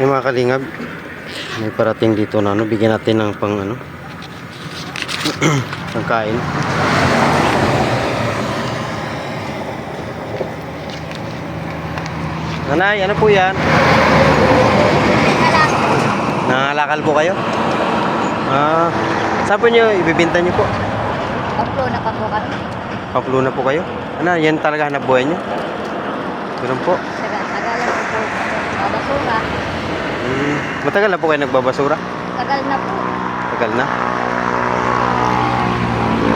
Yung mga kalingap, may parating dito na ano, bigyan natin ng pang ano, pang kain. Nanay, ano po yan? Nangalakal po kayo? Ah, saan po nyo ibibinta nyo po? Kaplo na pa po kami. Paplo na po kayo? Ano, yan talaga hanap buhay nyo? Ganun po. Na po po. Babasura. Hmm, matagal na po kayo nagbabasura? Tagal na po. Tagal na.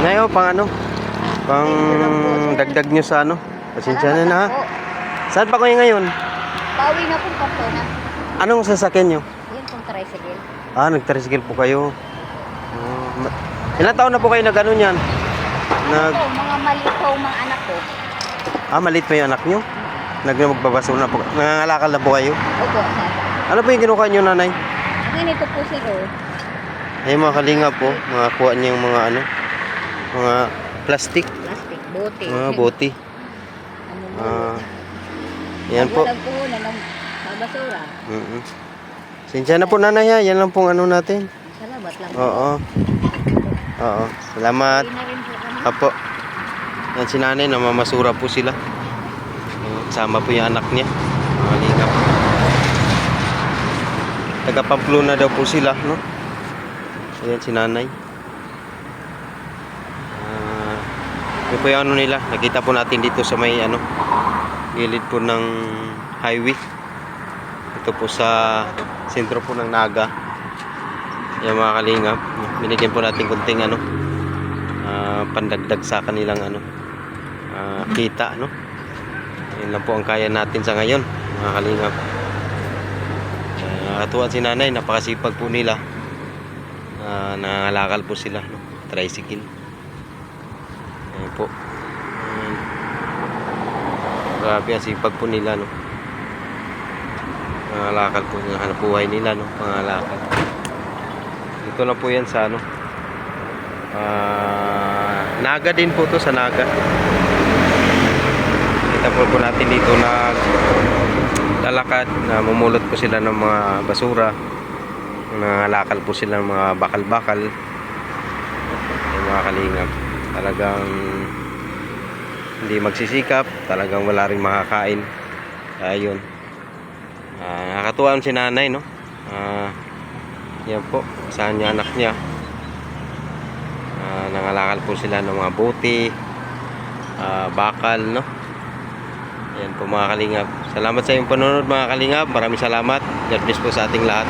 Ngayon, pang ano? Pang dagdag nyo sa ano? Pasensya na na ha. po. Saan pa kayo ngayon? Pauwi na po kaplo na. Anong sasakyan nyo? Yun pong tricycle. Ah, nag-tricycle po kayo. Ma- ilang taon na po kayo nag-ano niyan? Nag, Ako, mga maliit po mga anak ko. ah, maliit pa yung anak nyo? Nag magbabasura na po. Nangangalakal na po kayo? Opo, sir. Ano po yung kinukuha nyo, nanay? Ganito po sila. Ay, mga kalinga po. Mga kuha niya yung mga ano, mga plastic, Plastic, bote. mga boti. Namumulot. Ah, yan po. Walang puhunan ng babasura. Mm Sinsya na po nanay ha. Yan lang pong ano natin. Salamat lang. Oo. Oo. Salamat. Hindi na rin po kami. Apo. Yan si nanay, namamasura po sila. Sama po yung anak niya. Mga lingap. Taga Pamplona daw po sila, no? Ayan si nanay. Ah, yun po yung ano nila. Nakita po natin dito sa may ano, gilid po ng highway. Ito po sa sentro po ng Naga. Yan mga kalingap. Binigyan po natin kunting ano, ah, pandagdag sa kanilang ano ah, kita no yun lang po ang kaya natin sa ngayon mga kalingap uh, nakatuwa si nanay napakasipag po nila. Uh, nangangalakal po sila no? tricycle. Ayun po. Ayan. grabe ang sipag po nila no? Nangangalakal po yung hanap buhay nila no? Pangalakal dito na po yan sa ano? Ah, Naga din po to sa Naga. Kita po po natin dito na lalakad na mumulot po sila ng mga basura. Nangalakal po sila ng mga bakal-bakal. Yung mga kalingap. Talagang hindi magsisikap. Talagang wala rin makakain. Ayun. Ah, nakakatuwa si nanay, no? Ah, yan po. Saan niya anak niya. Ah, nangalakal po sila ng mga buti, ah, bakal, no? Ayan po mga kalingap. Salamat sa iyong panonood mga kalingap. Maraming salamat. God bless po sa ating lahat.